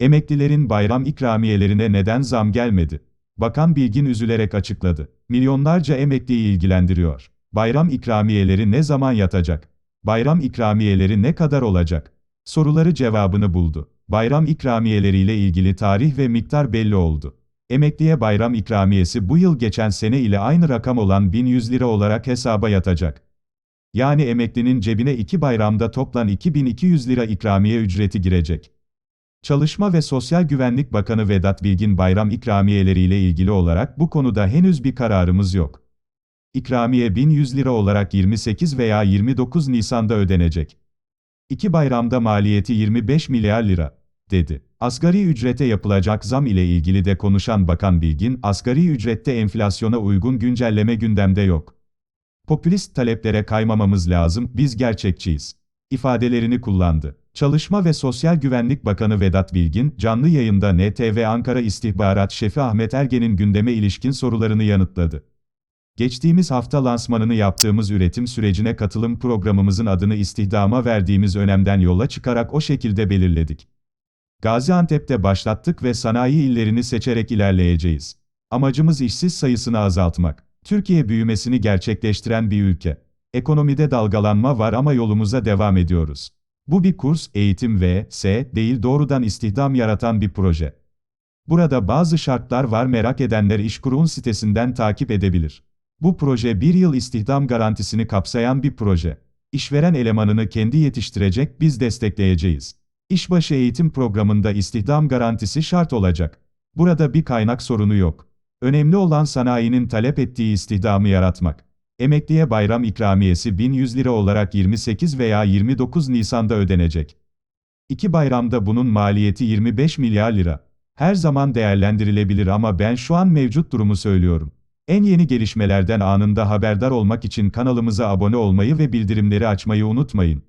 Emeklilerin bayram ikramiyelerine neden zam gelmedi? Bakan Bilgin üzülerek açıkladı. Milyonlarca emekliyi ilgilendiriyor. Bayram ikramiyeleri ne zaman yatacak? Bayram ikramiyeleri ne kadar olacak? Soruları cevabını buldu. Bayram ikramiyeleriyle ilgili tarih ve miktar belli oldu. Emekliye bayram ikramiyesi bu yıl geçen sene ile aynı rakam olan 1100 lira olarak hesaba yatacak. Yani emeklinin cebine iki bayramda toplam 2200 lira ikramiye ücreti girecek. Çalışma ve Sosyal Güvenlik Bakanı Vedat Bilgin bayram ikramiyeleriyle ilgili olarak bu konuda henüz bir kararımız yok. İkramiye 1100 lira olarak 28 veya 29 Nisan'da ödenecek. İki bayramda maliyeti 25 milyar lira, dedi. Asgari ücrete yapılacak zam ile ilgili de konuşan Bakan Bilgin, asgari ücrette enflasyona uygun güncelleme gündemde yok. Popülist taleplere kaymamamız lazım, biz gerçekçiyiz. İfadelerini kullandı. Çalışma ve Sosyal Güvenlik Bakanı Vedat Bilgin, canlı yayında NTV Ankara İstihbarat Şefi Ahmet Ergen'in gündeme ilişkin sorularını yanıtladı. Geçtiğimiz hafta lansmanını yaptığımız üretim sürecine katılım programımızın adını istihdama verdiğimiz önemden yola çıkarak o şekilde belirledik. Gaziantep'te başlattık ve sanayi illerini seçerek ilerleyeceğiz. Amacımız işsiz sayısını azaltmak. Türkiye büyümesini gerçekleştiren bir ülke. Ekonomide dalgalanma var ama yolumuza devam ediyoruz. Bu bir kurs, eğitim ve S değil doğrudan istihdam yaratan bir proje. Burada bazı şartlar var merak edenler İşkur'un sitesinden takip edebilir. Bu proje bir yıl istihdam garantisini kapsayan bir proje. İşveren elemanını kendi yetiştirecek, biz destekleyeceğiz. İşbaşı eğitim programında istihdam garantisi şart olacak. Burada bir kaynak sorunu yok. Önemli olan sanayinin talep ettiği istihdamı yaratmak. Emekliye bayram ikramiyesi 1100 lira olarak 28 veya 29 Nisan'da ödenecek. İki bayramda bunun maliyeti 25 milyar lira. Her zaman değerlendirilebilir ama ben şu an mevcut durumu söylüyorum. En yeni gelişmelerden anında haberdar olmak için kanalımıza abone olmayı ve bildirimleri açmayı unutmayın.